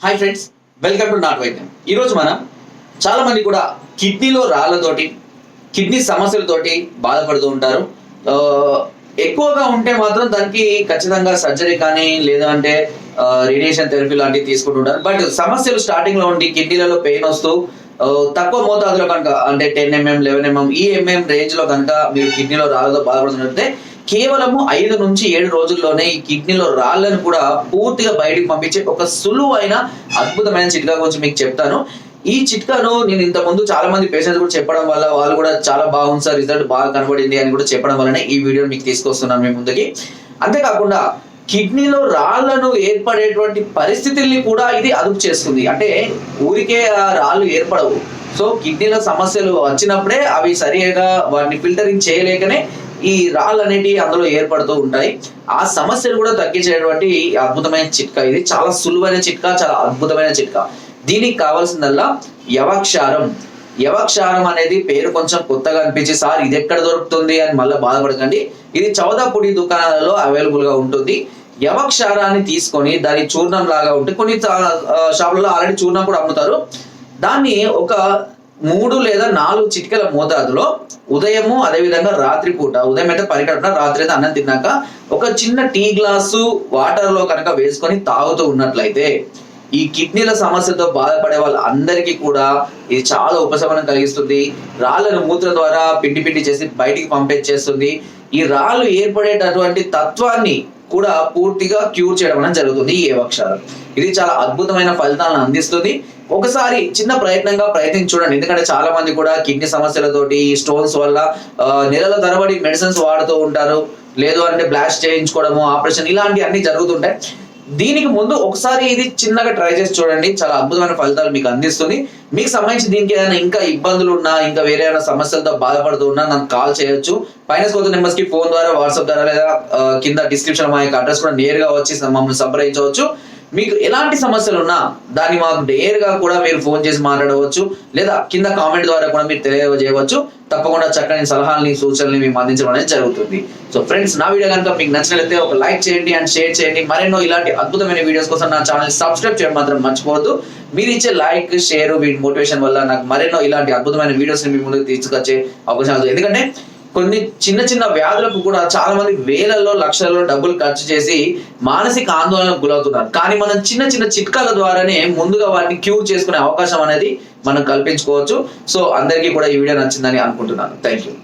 Hi friends welcome to నాట్ వైద్యం ఈరోజు మనం చాలా మంది కూడా కిడ్నీలో రాళ్ళతోటి కిడ్నీ సమస్యలతోటి బాధపడుతూ ఉంటారు. ఎక్కువగా ఉంటే మాత్రం దానికి ఖచ్చితంగా సర్జరీ కానీ లేదంటే రేడియేషన్ థెరపీ లాంటివి తీసుకుంటుంటారు బట్ సమస్యలు స్టార్టింగ్లో ఉండి కిడ్నీలలో పెయిన్ వస్తూ తక్కువ మోతాదులో కనుక అంటే టెన్ ఎంఎం లెవెన్ ఎంఎం ఈ ఎంఎం రేంజ్లో కనుక మీరు కిడ్నీలో రాళ్ళతో బాధపడుతున్నట్లయితే కేవలము ఐదు నుంచి ఏడు రోజుల్లోనే ఈ కిడ్నీలో రాళ్ళను కూడా పూర్తిగా బయటికి పంపించే ఒక సులువైన అద్భుతమైన చిట్కా గురించి మీకు చెప్తాను. ఈ చిట్కాను నేను ఇంత ముందు చాలా మంది పేషెంట్స్ కూడా చెప్పడం వల్ల వాళ్ళు కూడా చాలా బాగుంది సార్ రిజల్ట్ బాగా కనబడింది అని కూడా చెప్పడం వల్లనే ఈ వీడియో మీకు తీసుకొస్తున్నాను మీ ముందుకి. అంతేకాకుండా కిడ్నీలో రాళ్ళను ఏర్పడేటువంటి పరిస్థితుల్ని కూడా ఇది అదుపు చేస్తుంది. అంటే ఊరికే ఆ రాళ్ళు ఏర్పడవు. సో కిడ్నీలో సమస్యలు వచ్చినప్పుడే అవి సరిగా వాటిని ఫిల్టరింగ్ చేయలేకనే ఈ రాళ్ళు అనేటివి అందులో ఏర్పడుతూ ఉంటాయి. ఆ సమస్యను కూడా తగ్గించేటువంటి అద్భుతమైన చిట్కా ఇది. చాలా సులువైన చిట్కా చాలా అద్భుతమైన చిట్కా. దీనికి కావాల్సిందల్లా యవక్షారం. యవక్షారం అనేది పేరు కొంచెం కొత్తగా అనిపించి సార్ ఇది ఎక్కడ దొరుకుతుంది? అని మళ్ళీ బాధపడకండి. ఇది చౌదా పొడి దుకాణాలలో అవైలబుల్గా ఉంటుంది. యవక్షారాన్ని తీసుకొని దాని చూర్ణం లాగా ఉంటే కొన్ని షాపులలో ఆల్రెడీ చూర్ణం కూడా అమ్ముతారు. దాన్ని ఒక మూడు లేదా నాలుగు చిటికల మోతాదులో ఉదయము అదేవిధంగా రాత్రి పూట ఉదయం అయితే పరిగెట్టిన రాత్రి అయితే అన్నం తిన్నాక ఒక చిన్న టీ గ్లాసు వాటర్లో కనుక వేసుకొని తాగుతూ ఉన్నట్లయితే ఈ కిడ్నీల సమస్యతో బాధపడే వాళ్ళందరికీ కూడా ఇది చాలా ఉపశమనం కలిగిస్తుంది. రాళ్ళను మూత్ర ద్వారా పిండి పిండి చేసి బయటికి పంపించేస్తుంది. ఈ రాళ్ళు ఏర్పడేటటువంటి తత్వాన్ని కూడా పూర్తిగా క్యూర్ చేయడం అనేది జరుగుతుంది ఈ వక్షాలు ఇది చాలా అద్భుతమైన ఫలితాలను అందిస్తుంది. ఒకసారి చిన్న ప్రయత్నంగా ప్రయత్నించి చూడండి. ఎందుకంటే చాలా మంది కూడా కిడ్నీ సమస్యలతోటి స్టోన్స్ వల్ల నెలల తరబడి మెడిసిన్స్ వాడుతూ ఉంటారు. లేదు అంటే బ్లాస్ట్ చేయించుకోవడము ఆపరేషన్ ఇలాంటి అన్ని జరుగుతుంటాయి. దీనికి ముందు ఒకసారి ఇది చిన్నగా ట్రై చేసి చూడండి. చాలా అద్భుతమైన ఫలితాలు మీకు అందిస్తుంది. మీకు సంబంధించి దీనికి ఏదైనా ఇంకా ఇబ్బందులు ఉన్నా ఇంకా వేరే ఏమైనా సమస్యలతో బాధపడుతూ ఉన్నా నాకు కాల్ చేయొచ్చు. ఫైనాన్స్ కోత నెంబర్స్కి ఫోన్ ద్వారా వాట్సాప్ ద్వారా లేదా కింద డిస్క్రిప్షన్ మా యొక్క అడ్రస్ కూడా నేరుగా వచ్చి మమ్మల్ని సంప్రదించవచ్చు. మీకు ఎలాంటి సమస్యలు ఉన్నా దాన్ని మాకు నేరుగా కూడా మీరు ఫోన్ చేసి మాట్లాడవచ్చు లేదా కింద కామెంట్ ద్వారా కూడా మీరు తెలియజేయవచ్చు. తప్పకుండా చక్కని సలహాలని సూచనల్ని మేము అందించడం అనేది జరుగుతుంది. సో ఫ్రెండ్స్ నా వీడియో కనుక మీకు నచ్చినట్లయితే ఒక లైక్ చేయండి అండ్ షేర్ చేయండి. మరెన్నో ఇలాంటి అద్భుతమైన వీడియోస్ కోసం నా ఛానల్ సబ్స్క్రైబ్ చేయడం మాత్రం మర్చిపోవద్దు. మీరు ఇచ్చే లైక్ షేర్ వీటి మోటివేషన్ వల్ల నాకు మరెన్నో ఇలాంటి అద్భుతమైన వీడియోస్ని మీ ముందుకు తీసుకొచ్చే అవకాశం ఎందుకంటే కొన్ని చిన్న చిన్న వ్యాధులకు కూడా చాలా మంది వేలల్లో లక్షలలో డబ్బులు ఖర్చు చేసి మానసిక ఆందోళనకు గురవుతున్నారు. కానీ మనం చిన్న చిన్న చిట్కాల ద్వారానే ముందుగా వాటిని క్యూర్ చేసుకునే అవకాశం అనేది మనం కల్పించుకోవచ్చు. సో అందరికీ కూడా ఈ వీడియో నచ్చిందని అనుకుంటున్నాను. Thank you